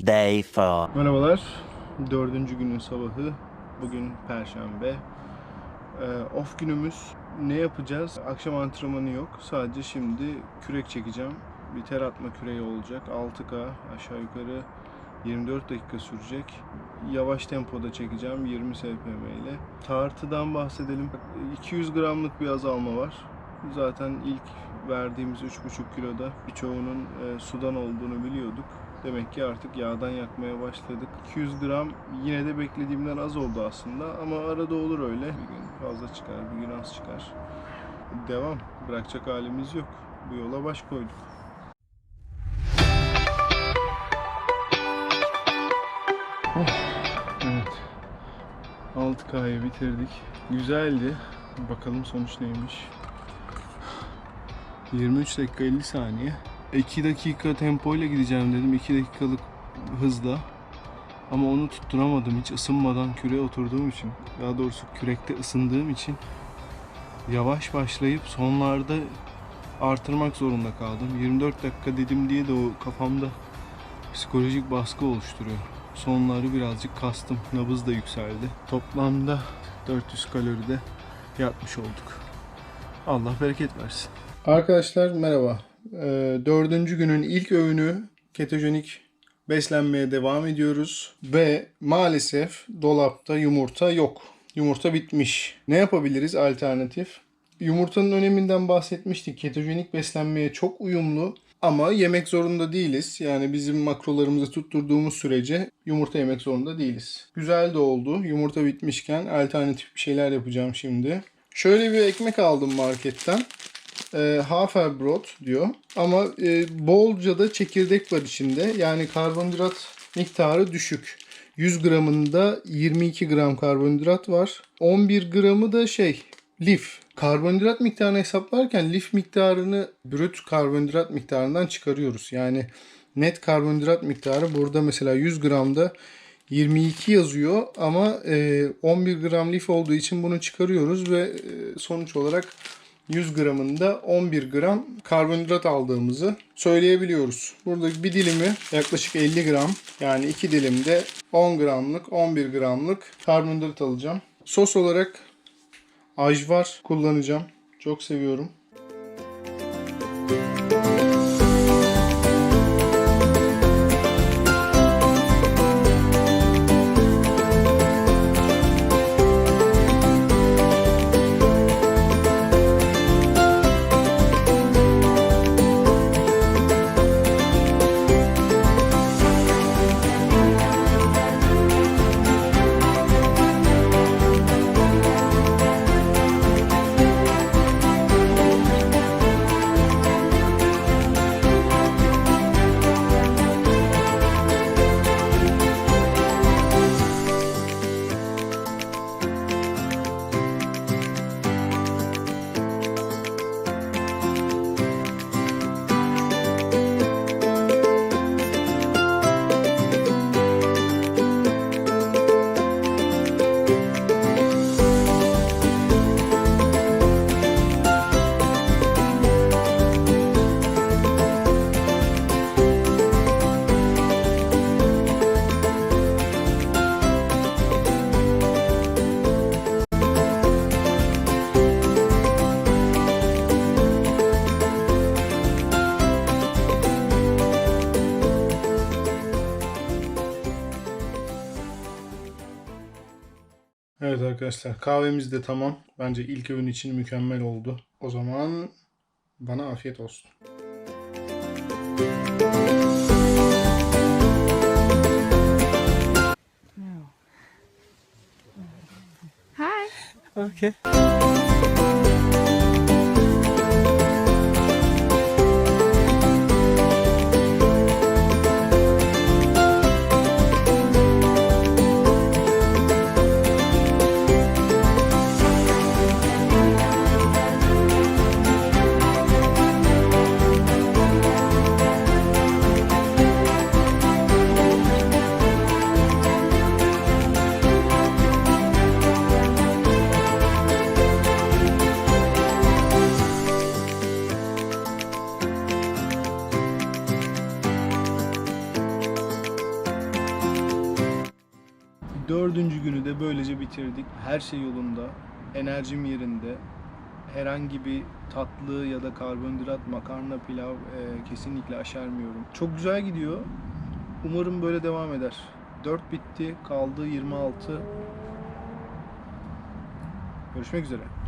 day four. Merhabalar. Dördüncü günün sabahı. Bugün Perşembe. Ee, off günümüz. Ne yapacağız? Akşam antrenmanı yok. Sadece şimdi kürek çekeceğim. Bir ter atma küreği olacak. 6K aşağı yukarı 24 dakika sürecek. Yavaş tempoda çekeceğim 20 SPM ile. Tartıdan bahsedelim. 200 gramlık bir azalma var. Zaten ilk verdiğimiz 3,5 kiloda birçoğunun e, sudan olduğunu biliyorduk. Demek ki artık yağdan yakmaya başladık. 200 gram yine de beklediğimden az oldu aslında ama arada olur öyle. Bir gün fazla çıkar, bir gün az çıkar. Devam. Bırakacak halimiz yok. Bu yola baş koyduk. Oh, evet. 6K'yı bitirdik. Güzeldi. Bakalım sonuç neymiş. 23 dakika 50 saniye. 2 dakika tempoyla gideceğim dedim. 2 dakikalık hızla. Ama onu tutturamadım hiç ısınmadan küreğe oturduğum için. Daha doğrusu kürekte ısındığım için yavaş başlayıp sonlarda artırmak zorunda kaldım. 24 dakika dedim diye de o kafamda psikolojik baskı oluşturuyor. Sonları birazcık kastım. Nabız da yükseldi. Toplamda 400 kalori de yakmış olduk. Allah bereket versin. Arkadaşlar merhaba. Ee, dördüncü günün ilk öğünü ketojenik beslenmeye devam ediyoruz. Ve maalesef dolapta yumurta yok. Yumurta bitmiş. Ne yapabiliriz alternatif? Yumurtanın öneminden bahsetmiştik. Ketojenik beslenmeye çok uyumlu. Ama yemek zorunda değiliz. Yani bizim makrolarımızı tutturduğumuz sürece yumurta yemek zorunda değiliz. Güzel de oldu. Yumurta bitmişken alternatif bir şeyler yapacağım şimdi. Şöyle bir ekmek aldım marketten e, Haferbrot diyor. Ama e, bolca da çekirdek var içinde. Yani karbonhidrat miktarı düşük. 100 gramında 22 gram karbonhidrat var. 11 gramı da şey lif. Karbonhidrat miktarını hesaplarken lif miktarını brüt karbonhidrat miktarından çıkarıyoruz. Yani net karbonhidrat miktarı burada mesela 100 gramda 22 yazıyor ama e, 11 gram lif olduğu için bunu çıkarıyoruz ve e, sonuç olarak 100 gramında 11 gram karbonhidrat aldığımızı söyleyebiliyoruz. Burada bir dilimi yaklaşık 50 gram yani iki dilimde 10 gramlık 11 gramlık karbonhidrat alacağım. Sos olarak ajvar kullanacağım. Çok seviyorum. Evet arkadaşlar kahvemiz de tamam. Bence ilk öğün için mükemmel oldu. O zaman bana afiyet olsun. Hi. Okay. Dördüncü günü de böylece bitirdik. Her şey yolunda. Enerjim yerinde. Herhangi bir tatlı ya da karbonhidrat, makarna, pilav e, kesinlikle aşermiyorum. Çok güzel gidiyor. Umarım böyle devam eder. 4 bitti. Kaldı 26. Görüşmek üzere.